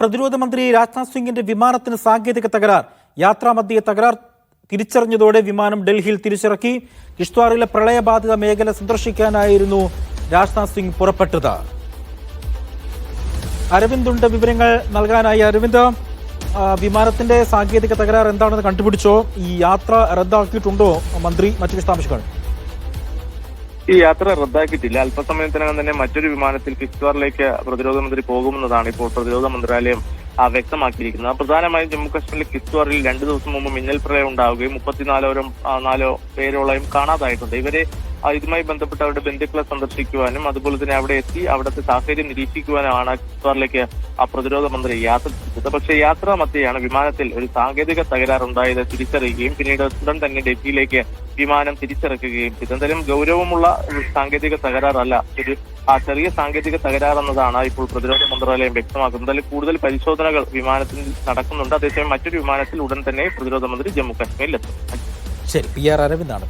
പ്രതിരോധ മന്ത്രി രാജ്നാഥ് സിംഗിന്റെ വിമാനത്തിന് സാങ്കേതിക തകരാർ. യാത്രാമധ്യേ തകരാർ തിരിച്ചറിഞ്ഞതോടെ വിമാനം ഡൽഹിയിൽ തിരിച്ചിറക്കി. കിഷ്ത്വാറിലെ പ്രളയബാധിത മേഖല സന്ദർശിക്കാനായിരുന്നു രാജ്നാഥ് സിംഗ് പുറപ്പെട്ടത്. അരവിന്ദുണ്ട് വിവരങ്ങൾ നൽകാനായി. അരവിന്ദ് വിമാനത്തിന്റെ സാങ്കേതിക തകരാർ എന്താണെന്ന് കണ്ടുപിടിച്ചോ? ഈ യാത്ര റദ്ദാക്കിയിട്ടുണ്ടോ മന്ത്രി? മറ്റു വിശദാംശങ്ങൾ. ഈ യാത്ര റദ്ദാക്കിയിട്ടില്ല. അല്പസമയത്തിനകം തന്നെ മറ്റൊരു വിമാനത്തിൽ കിസ്വാറിലേക്ക് പ്രതിരോധ മന്ത്രി പോകുമെന്നതാണ് ഇപ്പോൾ പ്രതിരോധ മന്ത്രാലയം വ്യക്തമാക്കിയിരിക്കുന്നത്. പ്രധാനമായും ജമ്മു കാശ്മീരിലെ കിസ്വാറിൽ രണ്ടു ദിവസം മുമ്പ് മിന്നൽ പ്രളയം ഉണ്ടാവുകയും മുപ്പത്തിനാലോരം നാലോ പേരോളം കാണാതായിട്ടുണ്ട്. ഇവരെ ഇതുമായി ബന്ധപ്പെട്ട് അവരുടെ ബന്ധുക്കളെ സന്ദർശിക്കുവാനും അതുപോലെ തന്നെ അവിടെ എത്തി അവിടുത്തെ സാഹചര്യം നിരീക്ഷിക്കുവാനുമാണ് കിസ്വാറിലേക്ക് ആ പ്രതിരോധ മന്ത്രി യാത്ര ചെയ്തത്. പക്ഷേ യാത്രാ മധ്യയാണ് വിമാനത്തിൽ ഒരു സാങ്കേതിക തകരാറുണ്ടായത് തിരിച്ചറിയുകയും പിന്നീട് ഉടൻ തന്നെ ഡൽഹിയിലേക്ക് വിമാനം തിരിച്ചിറക്കുകയും ഇതെന്തായാലും ഗൗരവമുള്ള സാങ്കേതിക തകരാറല്ല. ഒരു ആ ചെറിയ സാങ്കേതിക തകരാറെന്നതാണ് ഇപ്പോൾ പ്രതിരോധ മന്ത്രാലയം വ്യക്തമാക്കുന്നത്. എന്തായാലും കൂടുതൽ പരിശോധനകൾ വിമാനത്തിൽ നടക്കുന്നുണ്ട്. അതേസമയം മറ്റൊരു വിമാനത്തിൽ ഉടൻ തന്നെ പ്രതിരോധ മന്ത്രി ജമ്മു കാശ്മീരിലെത്തും. ശരി പി ആർ അരവിന്ദാണ്